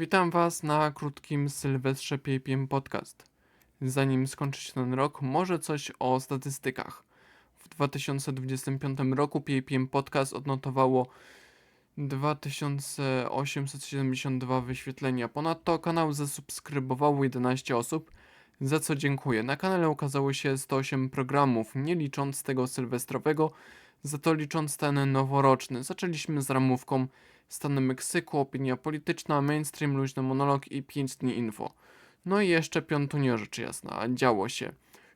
Witam Was na krótkim Sylwestrze PPM Podcast. Zanim skończy się ten rok, może coś o statystykach. W 2025 roku PPM Podcast odnotowało 2872 wyświetlenia. Ponadto kanał zasubskrybowało 11 osób, za co dziękuję. Na kanale ukazało się 108 programów, nie licząc tego sylwestrowego, za to licząc ten noworoczny. Zaczęliśmy z ramówką Stany Meksyku, opinia polityczna, mainstream, luźny monolog i 5 dni info. No i jeszcze piątunio rzecz jasna, działo się.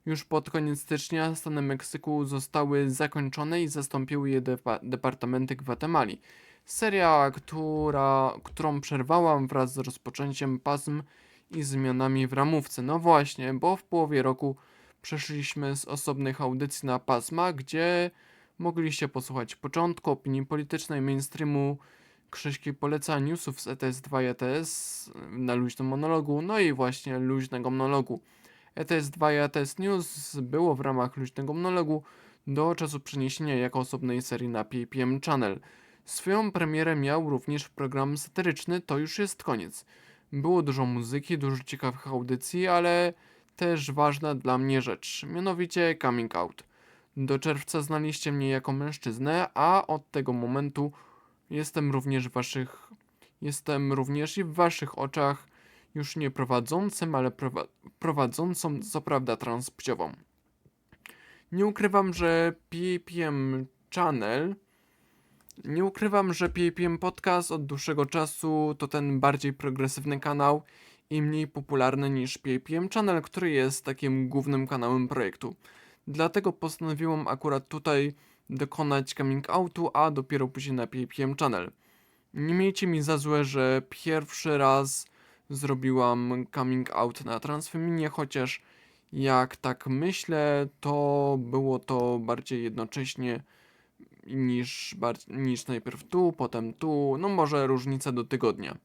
Już pod koniec stycznia Stany Meksyku zostały zakończone i zastąpiły je depa- departamenty Gwatemali. Seria, która, którą przerwałam wraz z rozpoczęciem pasm i zmianami w ramówce. No właśnie, bo w połowie roku przeszliśmy z osobnych audycji na pasma, gdzie mogliście posłuchać początku, opinii politycznej, mainstreamu, Krzyśki poleca newsów z ETS2 i ETS na luźnym monologu, no i właśnie luźnego monologu. ETS2 i ETS News było w ramach luźnego monologu do czasu przeniesienia jako osobnej serii na PPM Channel. Swoją premierę miał również program satyryczny To już jest koniec. Było dużo muzyki, dużo ciekawych audycji, ale też ważna dla mnie rzecz, mianowicie coming out. Do czerwca znaliście mnie jako mężczyznę, a od tego momentu Jestem również waszych. Jestem również i w waszych oczach już nie prowadzącym, ale prowa prowadzącą, co prawda, transpłciową. Nie ukrywam, że PPM Channel. Nie ukrywam, że PPM Podcast od dłuższego czasu to ten bardziej progresywny kanał i mniej popularny niż PPM Channel, który jest takim głównym kanałem projektu. Dlatego postanowiłam akurat tutaj dokonać coming outu, a dopiero później na PPM Channel. Nie miejcie mi za złe, że pierwszy raz zrobiłam coming out na Transfeminie, chociaż jak tak myślę, to było to bardziej jednocześnie niż, niż najpierw tu, potem tu, no może różnica do tygodnia.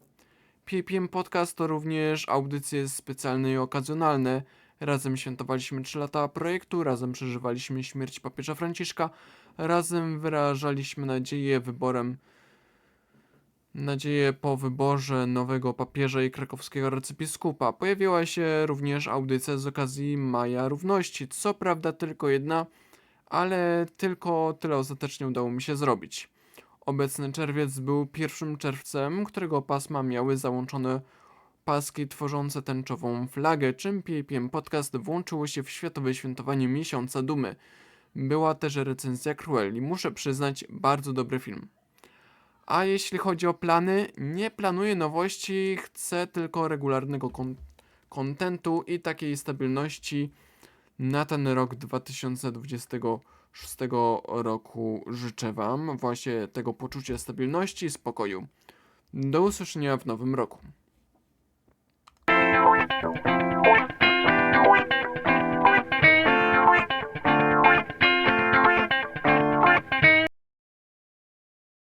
PPM Podcast to również audycje specjalne i okazjonalne. Razem świętowaliśmy 3 lata projektu, razem przeżywaliśmy śmierć papieża Franciszka, razem wyrażaliśmy nadzieję wyborem nadzieję po wyborze nowego papieża i krakowskiego arcybiskupa. Pojawiła się również audycja z okazji Maja Równości, co prawda tylko jedna, ale tylko tyle ostatecznie udało mi się zrobić. Obecny czerwiec był pierwszym czerwcem, którego pasma miały załączone paski tworzące tęczową flagę, czym PPM Podcast włączyło się w światowe świętowanie Miesiąca Dumy. Była też recenzja Cruelli. Muszę przyznać, bardzo dobry film. A jeśli chodzi o plany, nie planuję nowości, chcę tylko regularnego kon- kontentu i takiej stabilności na ten rok 2026 roku życzę Wam właśnie tego poczucia stabilności i spokoju. Do usłyszenia w nowym roku.